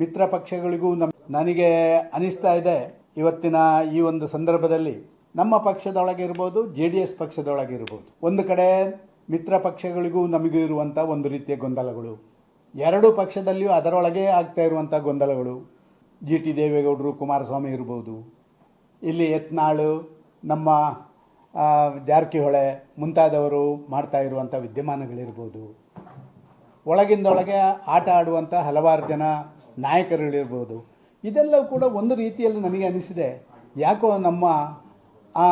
ಮಿತ್ರ ಪಕ್ಷಗಳಿಗೂ ನಮ್, ನನಗೆ ಅನಿಸ್ತಾ ಇದೆ ಇವತ್ತಿನ ಈ ಒಂದು ಸಂದರ್ಭದಲ್ಲಿ. ನಮ್ಮ ಪಕ್ಷದೊಳಗೆ ಇರ್ಬೋದು, ಜೆ ಡಿ ಎಸ್ ಪಕ್ಷದೊಳಗೆ ಇರ್ಬೋದು. ಒಂದು ಕಡೆ ಮಿತ್ರ ಪಕ್ಷಗಳಿಗೂ ನಮಗೂ ಇರುವಂಥ ಒಂದು ರೀತಿಯ ಗೊಂದಲಗಳು. ಎರಡು ಪಕ್ಷದಲ್ಲಿಯೂ ಅದರೊಳಗೆ ಆಗ್ತಾ ಇರುವಂಥ ಗೊಂದಲಗಳು. ಜಿ ಟಿ ದೇವೇಗೌಡರು, ಕುಮಾರಸ್ವಾಮಿ ಇರ್ಬೋದು. ಇಲ್ಲಿ ಯತ್ನಾಳು, ನಮ್ಮ ಜಾರಕಿಹೊಳೆ ಮುಂತಾದವರು ಮಾಡ್ತಾ ಇರುವಂಥ ವಿದ್ಯಮಾನಗಳಿರ್ಬೋದು. ಒಳಗಿಂದೊಳಗೆ ಆಟ ಆಡುವಂಥ ಹಲವಾರು ಜನ ನಾಯಕರುಗಳಿರ್ಬೋದು ಇದೆಲ್ಲವೂ ಕೂಡ ಒಂದು ರೀತಿಯಲ್ಲಿ ನನಗೆ ಅನಿಸಿದೆ. ಯಾಕೋ ನಮ್ಮ ಆ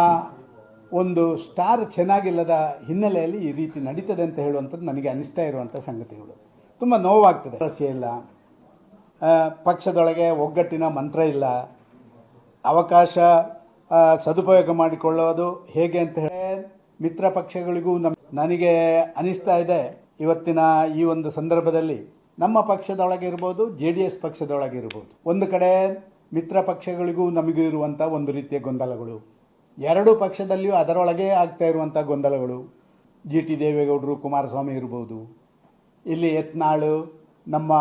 ಒಂದು ಸ್ಟಾರ್ ಚೆನ್ನಾಗಿಲ್ಲದ ಹಿನ್ನೆಲೆಯಲ್ಲಿ ಈ ರೀತಿ ನಡೀತದೆ ಅಂತ ಹೇಳುವಂಥದ್ದು ನನಗೆ ಅನಿಸ್ತಾ ಇರುವಂಥ ಸಂಗತಿಗಳು. ತುಂಬ ನೋವಾಗ್ತದೆ. ರಸ್ಯ ಇಲ್ಲ. ಪಕ್ಷದೊಳಗೆ ಒಗ್ಗಟ್ಟಿನ ಮಂತ್ರ ಇಲ್ಲ. ಅವಕಾಶ ಸದುಪಯೋಗ ಮಾಡಿಕೊಳ್ಳೋದು ಹೇಗೆ ಅಂತ ಹೇಳಿ ಮಿತ್ರ ಪಕ್ಷಗಳಿಗೂ ನಮ್ ನನಗೆ ಅನಿಸ್ತಾ ಇದೆ. ಇವತ್ತಿನ ಈ ಒಂದು ಸಂದರ್ಭದಲ್ಲಿ ನಮ್ಮ ಪಕ್ಷದೊಳಗೆ ಇರ್ಬೋದು, ಜೆ ಡಿ ಎಸ್ ಪಕ್ಷದೊಳಗೆ ಇರ್ಬೋದು. ಒಂದು ಕಡೆ ಮಿತ್ರ ಪಕ್ಷಗಳಿಗೂ ನಮಗೂ ಇರುವಂಥ ಒಂದು ರೀತಿಯ ಗೊಂದಲಗಳು. ಎರಡು ಪಕ್ಷದಲ್ಲಿಯೂ ಅದರೊಳಗೆ ಆಗ್ತಾ ಇರುವಂಥ ಗೊಂದಲಗಳು. ಜಿ ಟಿ ದೇವೇಗೌಡರು, ಕುಮಾರಸ್ವಾಮಿ ಇರ್ಬೋದು. ಇಲ್ಲಿ ಯತ್ನಾಳು, ನಮ್ಮ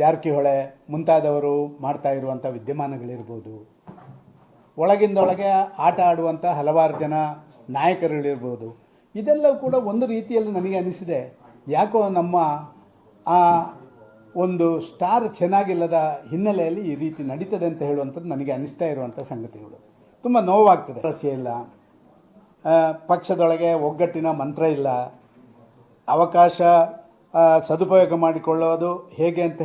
ಜಾರಕಿಹೊಳೆ ಮುಂತಾದವರು ಮಾಡ್ತಾ ಇರುವಂಥ ವಿದ್ಯಮಾನಗಳಿರ್ಬೋದು. ಒಳಗಿಂದೊಳಗೆ ಆಟ ಆಡುವಂಥ ಹಲವಾರು ಜನ ನಾಯಕರುಗಳಿರ್ಬೋದು. ಇದೆಲ್ಲವೂ ಕೂಡ ಒಂದು ರೀತಿಯಲ್ಲಿ ನನಗೆ ಅನಿಸಿದೆ. ಯಾಕೋ ನಮ್ಮ ಆ ಒಂದು ಸ್ಟಾರ್ ಚೆನ್ನಾಗಿಲ್ಲದ ಹಿನ್ನೆಲೆಯಲ್ಲಿ ಈ ರೀತಿ ನಡೀತದೆ ಅಂತ ಹೇಳುವಂಥದ್ದು ನನಗೆ ಅನ್ನಿಸ್ತಾ ಇರುವಂಥ ಸಂಗತಿಗಳು. ತುಂಬ ನೋವಾಗ್ತದೆ. ರಸ್ಯ ಇಲ್ಲ. ಪಕ್ಷದೊಳಗೆ ಒಗ್ಗಟ್ಟಿನ ಮಂತ್ರ ಇಲ್ಲ. ಅವಕಾಶ ಸದುಪಯೋಗ ಮಾಡಿಕೊಳ್ಳೋದು ಹೇಗೆ ಅಂತ